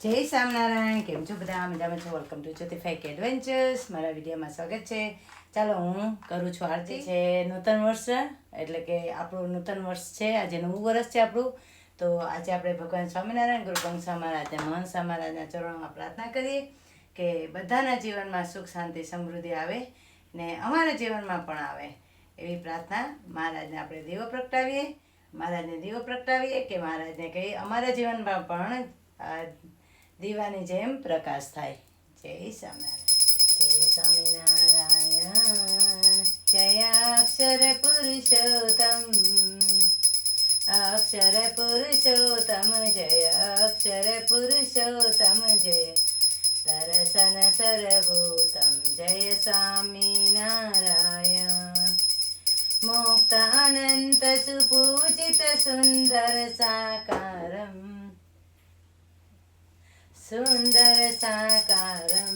જય સ્વામિનારાયણ, કેમ છો બધા? મજામાં છો? Welcome to Jyoti fake adventures મારા વિડીયોમાં સ્વાગત છે. ચાલો, હું કરું છું આરતી છે નૂતન વર્ષ, એટલે કે આપણું નૂતન વર્ષ છે. આજે નવું વર્ષ છે આપણું. તો આજે આપણે ભગવાન સ્વામિનારાયણ મહારાજને મહંત મહારાજના ચરણોમાં પ્રાર્થના કરીએ કે બધાના જીવનમાં સુખ, શાંતિ, સમૃદ્ધિ આવે ને અમારા જીવનમાં પણ આવે એવી પ્રાર્થના મહારાજને આપણે દીવો પ્રગટાવીએ. મહારાજને દીવો પ્રગટાવીએ કે મહારાજને કહીએ, અમારા જીવનમાં પણ દીવાની જેમ પ્રકાશ થાય. જય સ્વામિનારાયણ. જય સ્વામિનારાયણ. જય અક્ષર પુરુષોત્તમ. અક્ષર પુરુષોત્તમ, જય અક્ષર પુરુષોત્તમ, જય દર્શન સર્વભૂતમ, જય સ્વામિનારાયણ. મુક્ત અનંત સુપૂજિત સુંદર સાકારમ. सुन्दरसाकारं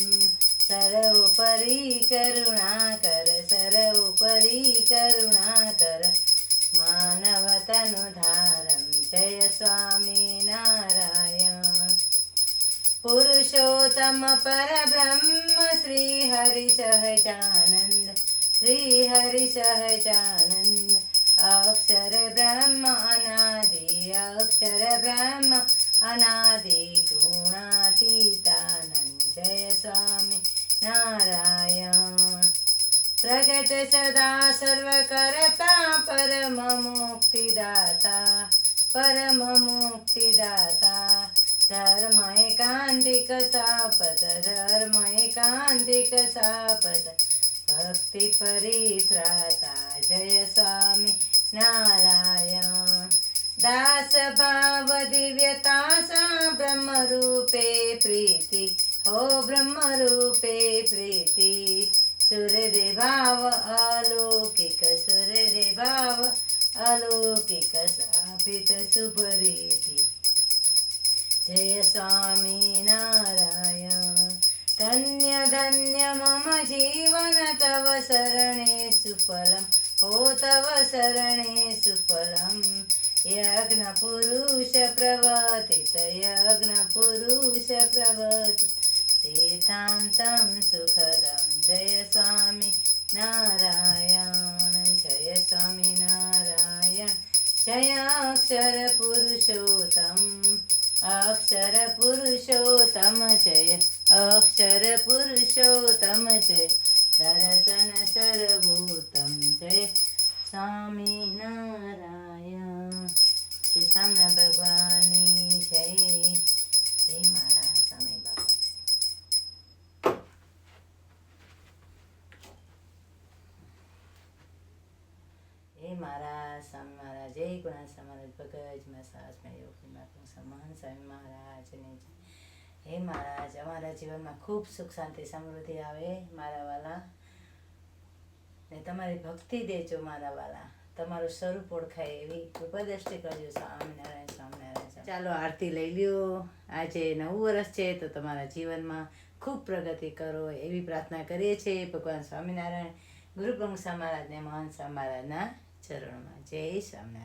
सर्वोपरि करुणाकर सर्वोपरि करुणाकर मानवतनुधारं। जय स्वामी नारायण। पुरुषोत्तमपरब्रह्म श्रीहरिसहजानन्द श्रीहरिसहजानन्द अक्षरब्रह्म अनादि अक्षरब्रह्म અનાદિ અક્ષર બ્રહ્મ અનાદિ ગુણાતીતાનંદ જય સ્વામી નારાયણ પ્રગટ સદા સર્વ કરતા પરમ મુક્તિદાતા પરમ મુક્તિદાતા ધર્મ એકાંતિક સાપત ધર્મ એકાંતિક સાપત ભક્તિ પરિત્રાતા જય સ્વામી નારાયણ दासभावदिव्यतासा ब्रह्मरूपे प्रीति। हो ब्रह्मरूपे प्रीति। सुरदे भाव अलौकिक सुरदेवााव अलौकिक जय स्वामी नारायण। धन्य धन्य मम जीवन तव शरणे सुफलं हो तव शरणे सुफलम्। યજ્ઞ પુરુષ પ્રવર્તિત યજ્ઞ પુરુષ પ્રવર્તિત સિદ્ધાંતમ સુખદમ, જય સ્વામી નારાયણ, જય સ્વામી નારાયણ. જય અક્ષર પુરુષોત્તમ અક્ષર પુરુષોત્તમ, જય અક્ષર પુરુષોત્તમ, જય દર્શન સર્વભૂતમ જય સ્વામિનારાયણ મારા સ્વામી મહારાજ, જય ગુણા મહારાજ, ભગત મેં સાસ મેં યોગી માતું સમાન સ્વામી મહારાજને. હે મહારાજ, અમારા જીવનમાં ખૂબ સુખ શાંતિ સમૃદ્ધિ આવે મારા વાલા. ને તમારી ભક્તિ દેજો મારા વાલા. તમારું સ્વરૂપ ઓળખાય એવી કૃપદ્રષ્ટિ કરજો સ્વામિનારાયણ સ્વામિનારાયણ ચાલો આરતી લઈ લ્યો. આજે નવું વર્ષ છે તો તમારા જીવનમાં ખૂબ પ્રગતિ કરો એવી પ્રાર્થના કરીએ છીએ ભગવાન સ્વામિનારાયણ ગુરુ પ્રમુખ મહારાજને, મહાન મહારાજના ચરણોમાં. જય સ્વામિનારાયણ.